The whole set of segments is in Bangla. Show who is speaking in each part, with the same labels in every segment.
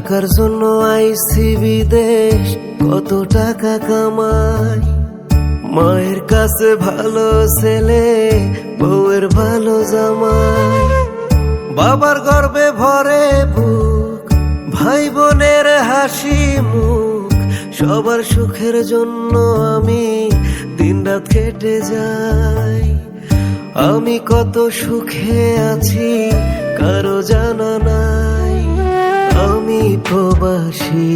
Speaker 1: টাকার জন্য আইসি বিদেশ কত টাকা কামাই? মায়ের কাছে ভালো ছেলে, বউয়ের ভালো জামাই। বাবার গর্বে ভরে বুক ভাই বোনের হাসি মুখ। সবার সুখের জন্য আমি দিনরাত কেটে যাই। আমি কত সুখে আছি, কারও জানা নাই। প্রবাসী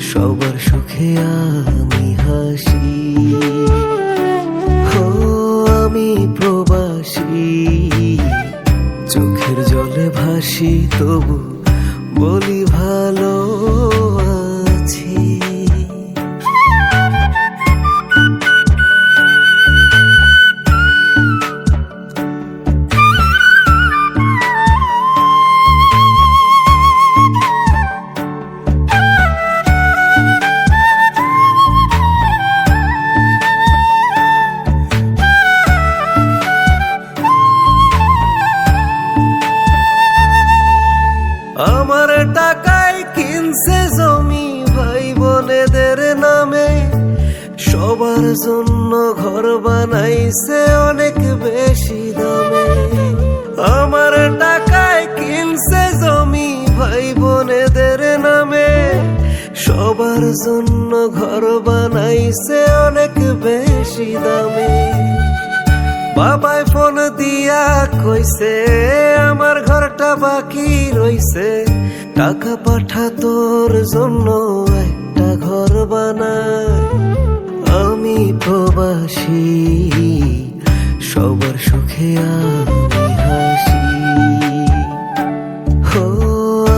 Speaker 1: সবার সুখে আমি হাসি। ও আমি প্রবাসী চোখের জলে ভাসি তবু বলি ভালো। সবার জন্য ঘর বানাইছে অনেক বেশি দামে। আমার টাকায় কিনছে জমি ভাই বোনেদের নামে। সবার জন্য ঘর বানাইছে অনেক বেশি দামে। বাবাই ফোন দিয়া কইছে, আমার ঘরটা বাকি রইছে। টাকা পাঠা তোর জন্য একটা ঘর আমি প্রবাসী সবার সুখে আমি হাসি। হো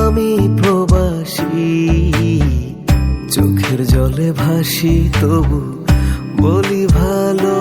Speaker 1: আমি প্রবাসী চোখের জলে ভাসি তবু বলি ভালো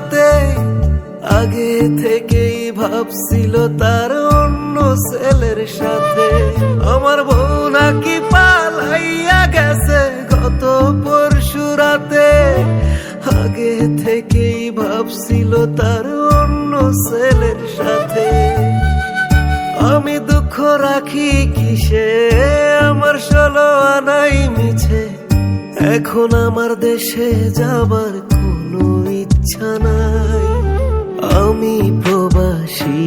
Speaker 1: রাতে আগে থেকেই ভাবছিল তার অন্য ছেলের সাথে। আমার বউ নাকি পালাইয়া গেছে গত পরশু রাতে। আগে থেকেই ভাবছিল তার অন্য ছেলের সাথে। আমি দুঃখ রাখি কিসে? আমার ষোলো আনাই মিছে। এখন আমার দেশে যাবার বিছানায় আমি প্রবাসী,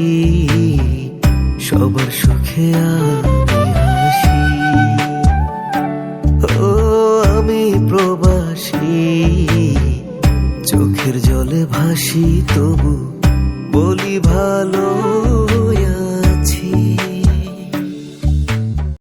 Speaker 1: সবার সুখে আমি হাসি ও, আমি প্রবাসী, চোখের জলে ভাসি, তবু বলি ভালো